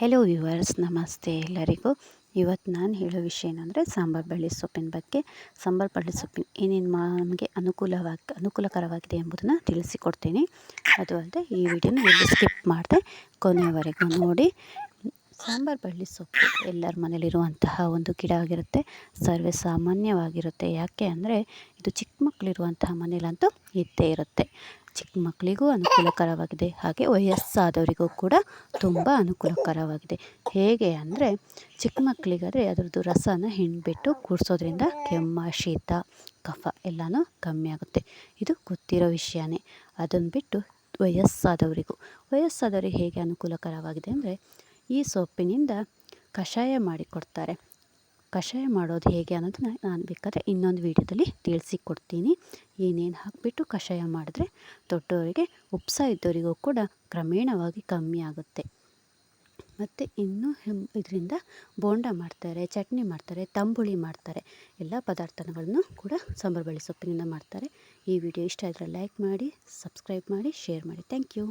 Hello viewers ನಮಸ್ತೆ ಎಲ್ಲರಿಗೂ. ಇವತ್ತು ನಾನು ಹೇಳೋ ವಿಷಯ ಏನಂದರೆ ಸಾಂಬಾರು ಬಳ್ಳಿ ಸೊಪ್ಪಿನ ಬಗ್ಗೆ. ಸಾಂಬಾರು ಬಳ್ಳಿ ಸೊಪ್ಪಿನ ಏನೇನು ನಮಗೆ ಅನುಕೂಲವಾಗಿ, ಅನುಕೂಲಕರವಾಗಿದೆ ಎಂಬುದನ್ನು ತಿಳಿಸಿಕೊಡ್ತೀನಿ. ಅದು ಅಲ್ಲದೆ ಈ ವಿಡಿಯೋನ ಎಲ್ಲಿ ಸ್ಕಿಪ್ ಮಾಡಿದೆ ಕೊನೆಯವರೆಗೂ ನೋಡಿ. ಸಾಂಬಾರು ಬಳ್ಳಿ ಸೊಪ್ಪು ಎಲ್ಲರ ಮನೇಲಿರುವಂತಹ ಒಂದು ಗಿಡ ಆಗಿರುತ್ತೆ. ಸರ್ವೇ ಸಾಮಾನ್ಯವಾಗಿರುತ್ತೆ. ಯಾಕೆ ಅಂದರೆ ಇದು ಚಿಕ್ಕ ಮಕ್ಕಳಿರುವಂತಹ ಮನೇಲಂತೂ ಇದ್ದೇ ಇರುತ್ತೆ. ಚಿಕ್ಕ ಮಕ್ಕಳಿಗೂ ಅನುಕೂಲಕರವಾಗಿದೆ. ಹಾಗೆ ವಯಸ್ಸಾದವರಿಗೂ ಕೂಡ ತುಂಬ ಅನುಕೂಲಕರವಾಗಿದೆ. ಹೇಗೆ ಅಂದರೆ ಚಿಕ್ಕ ಮಕ್ಕಳಿಗಾದರೆ ಅದರದ್ದು ರಸನ ಹಿಂಡಿಬಿಟ್ಟು ಕುಡಿಸೋದ್ರಿಂದ ಕೆಮ್ಮ, ಶೀತ, ಕಫ ಎಲ್ಲನೂ ಕಮ್ಮಿ ಆಗುತ್ತೆ. ಇದು ಗೊತ್ತಿರೋ ವಿಷಯನೇ. ಅದನ್ನು ಬಿಟ್ಟು ವಯಸ್ಸಾದವರಿಗೂ. ವಯಸ್ಸಾದವರಿಗೆ ಹೇಗೆ ಅನುಕೂಲಕರವಾಗಿದೆ ಅಂದರೆ ಈ ಸೊಪ್ಪಿನಿಂದ ಕಷಾಯ ಮಾಡಿಕೊಡ್ತಾರೆ. ಕಷಾಯ ಮಾಡೋದು ಹೇಗೆ ಅನ್ನೋದನ್ನ ನಾನು ಬೇಕಾದರೆ ಇನ್ನೊಂದು ವೀಡಿಯೋದಲ್ಲಿ ತಿಳಿಸಿಕೊಡ್ತೀನಿ. ಏನೇನು ಹಾಕಿಬಿಟ್ಟು ಕಷಾಯ ಮಾಡಿದ್ರೆ ದೊಡ್ಡವರಿಗೆ ಉಪ್ಸ ಇದ್ದವರಿಗೂ ಕೂಡ ಕ್ರಮೇಣವಾಗಿ ಕಮ್ಮಿ ಆಗುತ್ತೆ. ಮತ್ತು ಇನ್ನೂ ಇದರಿಂದ ಬೋಂಡ ಮಾಡ್ತಾರೆ, ಚಟ್ನಿ ಮಾಡ್ತಾರೆ, ತಂಬುಳಿ ಮಾಡ್ತಾರೆ. ಎಲ್ಲ ಪದಾರ್ಥಗಳನ್ನು ಕೂಡ ಸಾಂಬಾರು ಬಳ್ಳಿ ಸೊಪ್ಪಿನಿಂದ ಮಾಡ್ತಾರೆ. ಈ ವಿಡಿಯೋ ಇಷ್ಟ ಆದರೆ ಲೈಕ್ ಮಾಡಿ ಸಬ್ಸ್ಕ್ರೈಬ್ ಮಾಡಿ ಶೇರ್ ಮಾಡಿ. Thank you